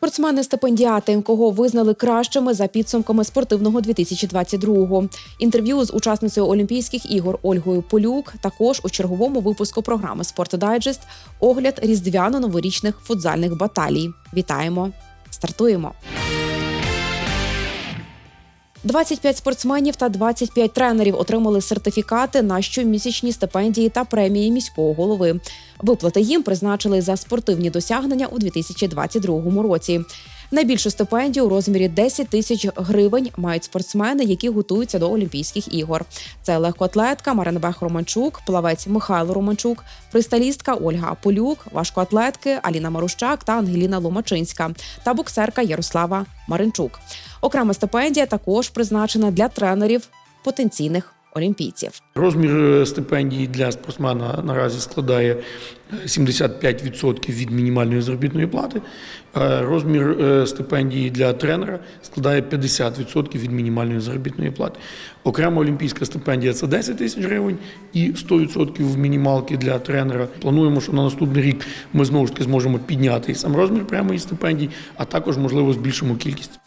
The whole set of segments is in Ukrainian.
Спортсмени стипендіати, кого визнали кращими за підсумками спортивного 2022-го. Інтерв'ю з учасницею Олімпійських ігор Ольгою Полюк. Також у черговому випуску програми «Спортдайджест» огляд різдвяно-новорічних футзальних баталій. Вітаємо! Стартуємо! 25 спортсменів та 25 тренерів отримали сертифікати на щомісячні стипендії та премії міського голови. Виплати їм призначили за спортивні досягнення у 2022 році. Найбільшу стипендію у розмірі 10 тисяч гривень мають спортсмени, які готуються до Олімпійських ігор. Це легкоатлетка Маринбех Романчук, плавець Михайло Романчук, фристайлістка Ольга Полюк, важкоатлетки Аліна Марущак та Ангеліна Ломачинська та боксерка Ярослава Маринчук. Окрема стипендія також призначена для тренерів потенційних олімпійців. Розмір е, стипендії для спортсмена наразі складає е, 75% від мінімальної заробітної плати. Е, Розмір е, стипендії для тренера складає 50% від мінімальної заробітної плати. Окрема олімпійська стипендія це 10 тисяч гривень і 100% мінімалки для тренера. Плануємо, що на наступний рік ми знову ж таки зможемо підняти і сам розмір прямої стипендії, а також можливо збільшимо кількість.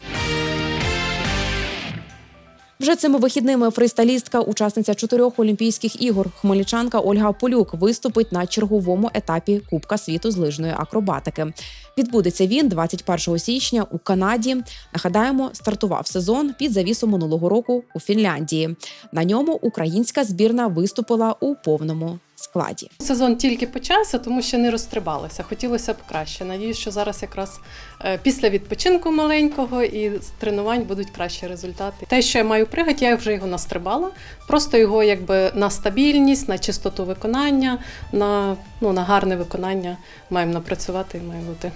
Вже цими вихідними фристайлістка, учасниця чотирьох олімпійських ігор, хмельничанка Ольга Полюк виступить на черговому етапі Кубка світу з лижної акробатики. Відбудеться він 21 січня у Канаді. Нагадаємо, стартував сезон під завісу минулого року у Фінляндії. На ньому українська збірна виступила у повному складі. Сезон тільки почався, тому ще не розстрибалися. Хотілося б краще. Надіюсь, що зараз якраз е, після відпочинку маленького і з тренувань будуть кращі результати. Те, що я маю пригад, я вже його настрибала. Просто його якби на стабільність, на чистоту виконання, на, ну, на гарне виконання маємо напрацювати і має бути.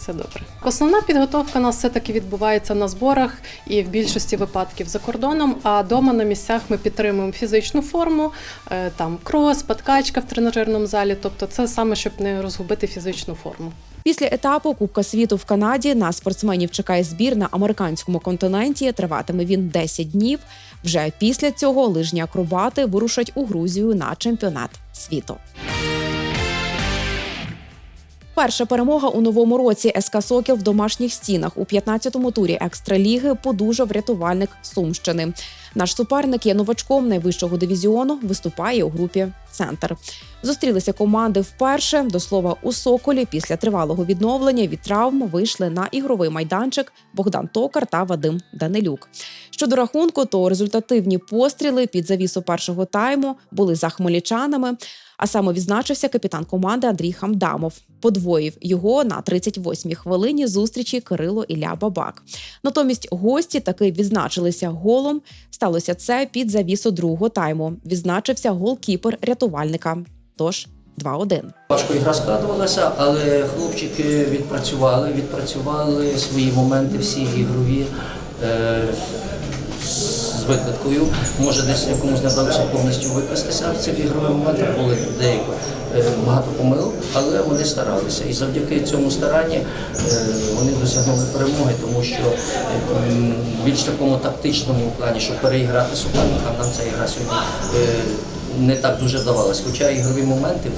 Все добре. Основна підготовка у нас все-таки відбувається на зборах і в більшості випадків за кордоном. А вдома на місцях ми підтримуємо фізичну форму, е, там крос, подкачка в тренажерному залі. Тобто, це саме щоб не розгубити фізичну форму. Після етапу Кубка світу в Канаді на спортсменів чекає збір на американському континенті. Триватиме він 10 днів. Вже після цього лижні акробати вирушать у Грузію на чемпіонат світу. Перша перемога у новому році СК Сокіл в домашніх стінах у 15-му турі екстраліги подужав рятувальник Сумщини. Наш суперник є новачком найвищого дивізіону. Виступає у групі Центр. Зустрілися команди вперше. До слова, у Соколі після тривалого відновлення від травм вийшли на ігровий майданчик Богдан Токар та Вадим Данилюк. Щодо рахунку, то результативні постріли під завісу першого тайму були за хмельничанами. А саме відзначився капітан команди Андрій Хамдамов. Подвоїв його на 38-й хвилині зустрічі Кирило Ілля Бабак. Натомість гості таки відзначилися голом. Сталося це під завісу другого тайму. Відзначився голкіпер рятувальника. Тож 2-1. Важко ігра складувалася, але хлопчики відпрацювали, відпрацювали свої моменти, всі ігрові е, викладкою. Може, десь комусь не вдалося повністю викластися в цих ігрових моментах, були деяко е, багато помилок, але вони старалися. І завдяки цьому старанні е, вони досягнули перемоги, тому що м, більш такому тактичному плані, щоб переіграти суперника, нам ця ігра сьогодні е, не так дуже вдавалась. Хоча ігрові моменти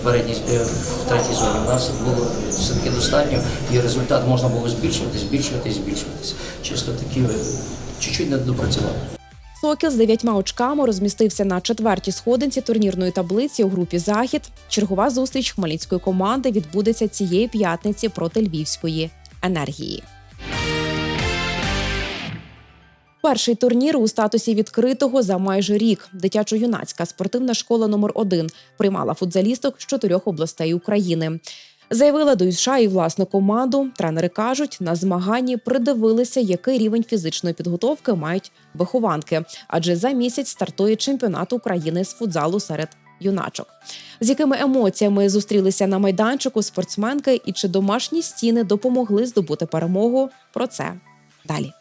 в передній в третій зоні у нас було все-таки достатньо, і результат можна було збільшувати, збільшувати, збільшуватись. Чисто такі чуть-чуть не допрацювали. Сокіл з дев'ятьма очками розмістився на четвертій сходинці турнірної таблиці у групі Захід. Чергова зустріч хмельницької команди відбудеться цієї п'ятниці проти львівської енергії. Перший турнір у статусі відкритого за майже рік. Дитячо-юнацька спортивна школа номер 1 приймала футзалісток з чотирьох областей України. Заявила до США і власну команду. Тренери кажуть, на змаганні придивилися, який рівень фізичної підготовки мають вихованки, адже за місяць стартує чемпіонат України з футзалу серед юначок. З якими емоціями зустрілися на майданчику спортсменки і чи домашні стіни допомогли здобути перемогу? Про це далі.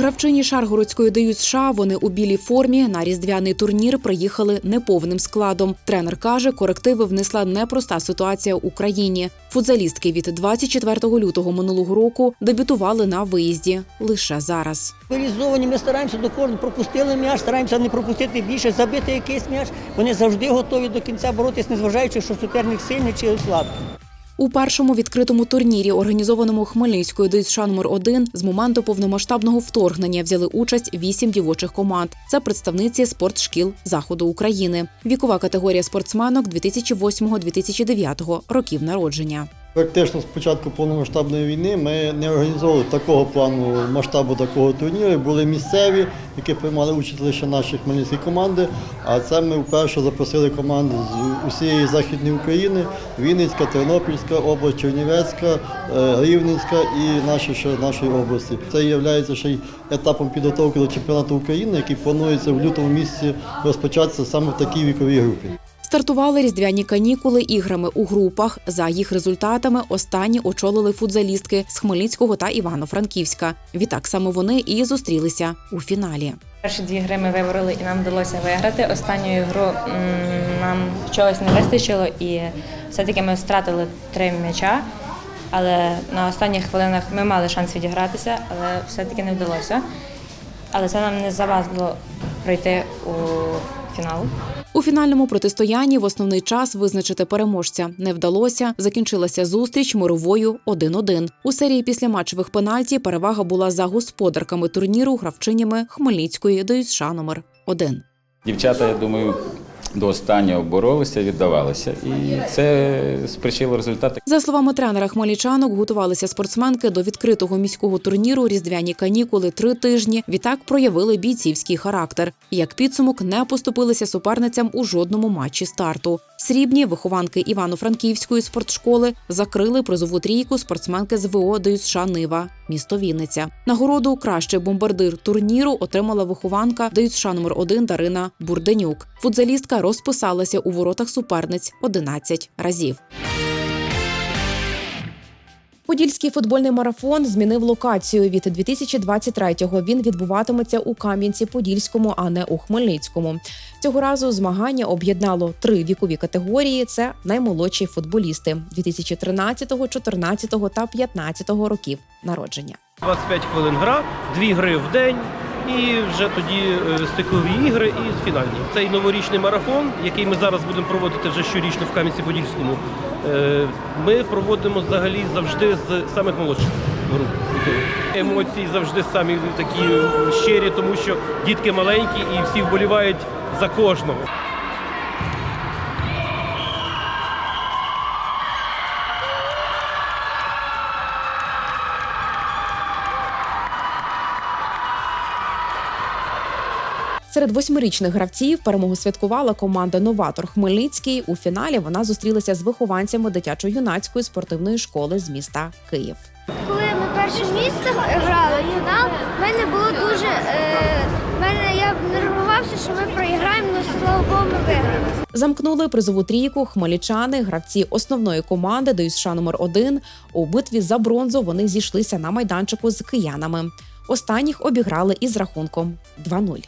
Гравчині Шаргородської дають США. Вони у білій формі на різдвяний турнір приїхали неповним складом. Тренер каже, корективи внесла непроста ситуація в Україні. Футзалістки від 24 лютого минулого року дебютували на виїзді лише зараз. Мобілізовані, ми стараємося до кожного пропустили м'яч, стараємося не пропустити більше, забити якийсь м'яч. Вони завжди готові до кінця боротись, незважаючи, що суперник сильний чи слабкий. У першому відкритому турнірі, організованому Хмельницькою ДЮСШ номер 1 з моменту повномасштабного вторгнення взяли участь вісім дівочих команд. Це представниці спортшкіл заходу України. Вікова категорія спортсменок 2008-2009 років народження. Практично з початку повномасштабної війни ми не організовували такого плану масштабу такого турніру. Були місцеві, які приймали участь лише наші хмельницькі команди. А це ми вперше запросили команди з усієї західної України: Вінницька, Тернопільська область, Чернівецька, е, Рівненська і наші ще нашої області. Це є ще й етапом підготовки до чемпіонату України, який планується в лютому місяці розпочатися саме в такій віковій групі. Стартували різдвяні канікули іграми у групах. За їх результатами останні очолили футзалістки з Хмельницького та Івано-Франківська. Відтак саме вони і зустрілися у фіналі. Перші дві гри ми вибороли і нам вдалося виграти. Останню гру нам чогось не вистачило, і все-таки ми втратили три м'яча. Але на останніх хвилинах ми мали шанс відігратися, але все-таки не вдалося. Але це нам не завадило пройти у фінал. У фінальному протистоянні в основний час визначити переможця не вдалося. Закінчилася зустріч мировою 1-1. У серії після матчевих пенальті перевага була за господарками турніру гравчинями Хмельницької до США номер 1 Дівчата, я думаю, до останнього боролися, віддавалися. І це спричинило результати. За словами тренера хмельничанок, готувалися спортсменки до відкритого міського турніру різдвяні канікули три тижні. Відтак проявили бійцівський характер. Як підсумок, не поступилися суперницям у жодному матчі старту. Срібні вихованки Івано-Франківської спортшколи закрили призову трійку спортсменки з ВО ДЮСШ Нива, місто Вінниця. Нагороду кращий бомбардир турніру отримала вихованка ДЮСШ номер 1 Дарина Бурденюк. Футзалістка розписалася у воротах суперниць 11 разів. Подільський футбольний марафон змінив локацію. Від 2023-го він відбуватиметься у Кам'янці-Подільському, а не у Хмельницькому. Цього разу змагання об'єднало три вікові категорії: це наймолодші футболісти 2013, 14 та 15 років народження. 25 хвилин гра, дві гри в день. І вже тоді е, стикові ігри і фінальні. Цей новорічний марафон, який ми зараз будемо проводити вже щорічно в Кам'янці-Подільському, е, ми проводимо взагалі завжди з самих молодших груп. Емоції завжди самі такі щирі, тому що дітки маленькі і всі вболівають за кожного. Серед восьмирічних гравців перемогу святкувала команда Новатор Хмельницький. У фіналі вона зустрілася з вихованцями дитячо-юнацької спортивної школи з міста Київ. Коли ми перше місце грали фінал, в мене було дуже. Е, мене я нервувався, що ми проіграємо, але слава Богу, ми виграли. Замкнули призову трійку хмельничани, гравці основної команди ДЮСШ номер 1 У битві за бронзу вони зійшлися на майданчику з киянами. Останніх обіграли із рахунком 2-0.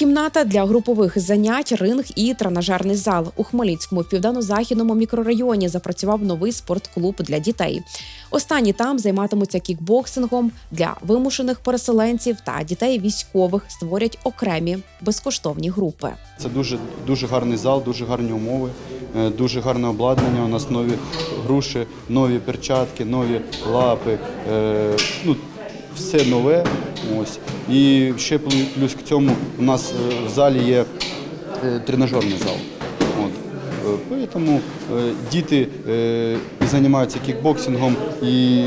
Кімната для групових занять, ринг і тренажерний зал у Хмельницькому в південно-західному мікрорайоні запрацював новий спортклуб для дітей. Останні там займатимуться кікбоксингом для вимушених переселенців та дітей військових створять окремі безкоштовні групи. Це дуже дуже гарний зал, дуже гарні умови, е, дуже гарне обладнання. У нас нові груші, нові перчатки, нові лапи. е, Ну, все нове. Ось. І ще плюс к цьому у нас е, в залі є е, тренажерний зал. От. Е, Тому діти займаються кікбоксингом і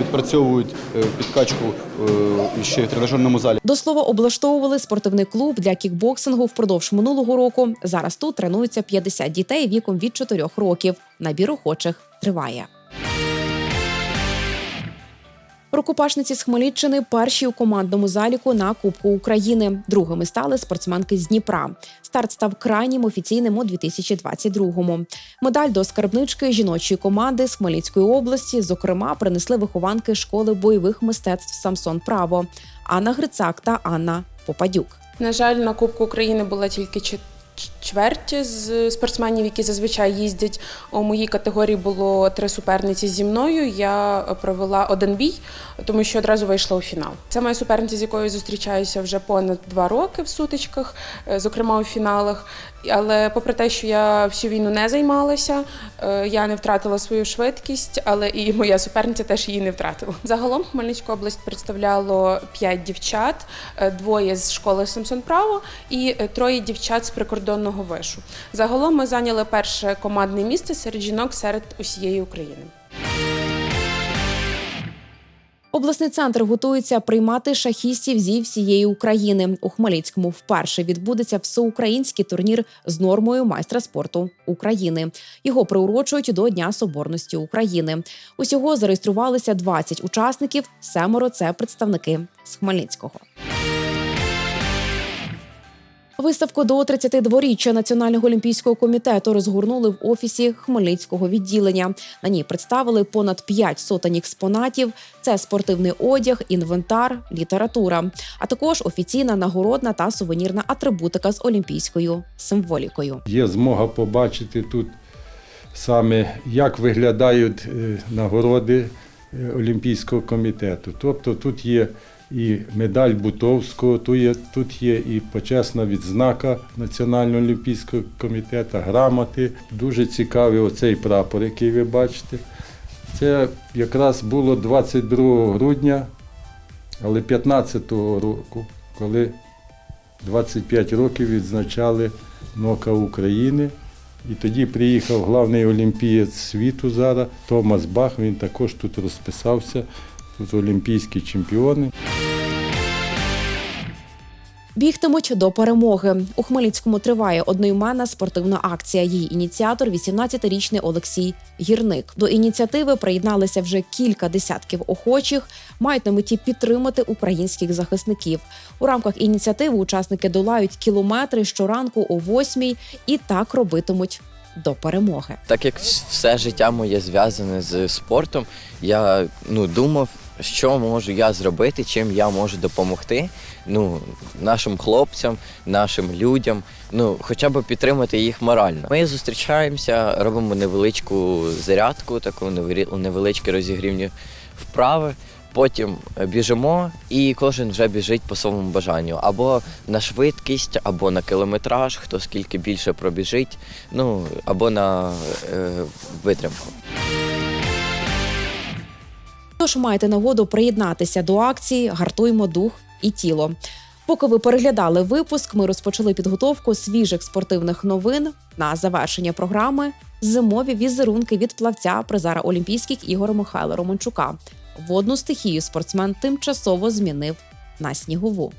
відпрацьовують підкачку ще в тренажерному залі. До слова, облаштовували спортивний клуб для кікбоксингу впродовж минулого року. Зараз тут тренуються 50 дітей віком від 4 років. Набір охочих триває. Рукопашниці з Хмельниччини перші у командному заліку на Кубку України. Другими стали спортсменки з Дніпра. Старт став крайнім офіційним у 2022-му. Медаль до скарбнички жіночої команди з Хмельницької області, зокрема, принесли вихованки школи бойових мистецтв Самсон Право Анна Грицак та Анна Попадюк. На жаль, на Кубку України була тільки чверть з спортсменів, які зазвичай їздять. У моїй категорії було три суперниці зі мною. Я провела один бій, тому що одразу вийшла у фінал. Це моя суперниця, з якою зустрічаюся вже понад два роки в сутичках, е, зокрема у фіналах. Але попри те, що я всю війну не займалася, е, я не втратила свою швидкість, але і моя суперниця теж її не втратила. Загалом Хмельницьку область представляло п'ять дівчат, е, двоє з школи Самсон Право і троє дівчат з прикордонного вишу. Загалом ми зайняли перше командне місце серед жінок серед усієї України. Обласний центр готується приймати шахістів зі всієї України. У Хмельницькому вперше відбудеться всеукраїнський турнір з нормою майстра спорту України. Його приурочують до Дня Соборності України. Усього зареєструвалися 20 учасників. Семеро це представники з Хмельницького. Виставку до 32-річчя Національного олімпійського комітету розгорнули в офісі Хмельницького відділення. На ній представили понад 5 сотень експонатів. Це спортивний одяг, інвентар, література, а також офіційна нагородна та сувенірна атрибутика з олімпійською символікою. Є змога побачити тут саме, як виглядають е, нагороди е, Олімпійського комітету. Тобто тут є і медаль Бутовського, тут є, тут є і почесна відзнака Національного олімпійського комітету, грамоти. Дуже цікавий оцей прапор, який ви бачите. Це якраз було 22 грудня, але 15-го року, коли 25 років відзначали НОКА України. І тоді приїхав главний олімпієць світу зараз Томас Бах. Він також тут розписався. Тут олімпійські чемпіони. Бігтимуть до перемоги. У Хмельницькому триває одноіменна спортивна акція. Її ініціатор – 18-річний Олексій Гірник. До ініціативи приєдналися вже кілька десятків охочих. Мають на меті підтримати українських захисників. У рамках ініціативи учасники долають кілометри щоранку о восьмій і так робитимуть до перемоги. Так як все життя моє зв'язане з спортом, я ну, думав, що можу я зробити, чим я можу допомогти ну, нашим хлопцям, нашим людям, ну, хоча б підтримати їх морально. Ми зустрічаємося, робимо невеличку зарядку, таку невеличкі розігрівні вправи. Потім біжимо, і кожен вже біжить по своєму бажанню. Або на швидкість, або на кілометраж, хто скільки більше пробіжить, ну або на е, витримку. Тож маєте нагоду приєднатися до акції Гартуймо дух і тіло. Поки ви переглядали випуск, ми розпочали підготовку свіжих спортивних новин на завершення програми зимові візерунки від плавця призара Олімпійських ігор Михайла Романчука. Водну стихію спортсмен тимчасово змінив на снігову.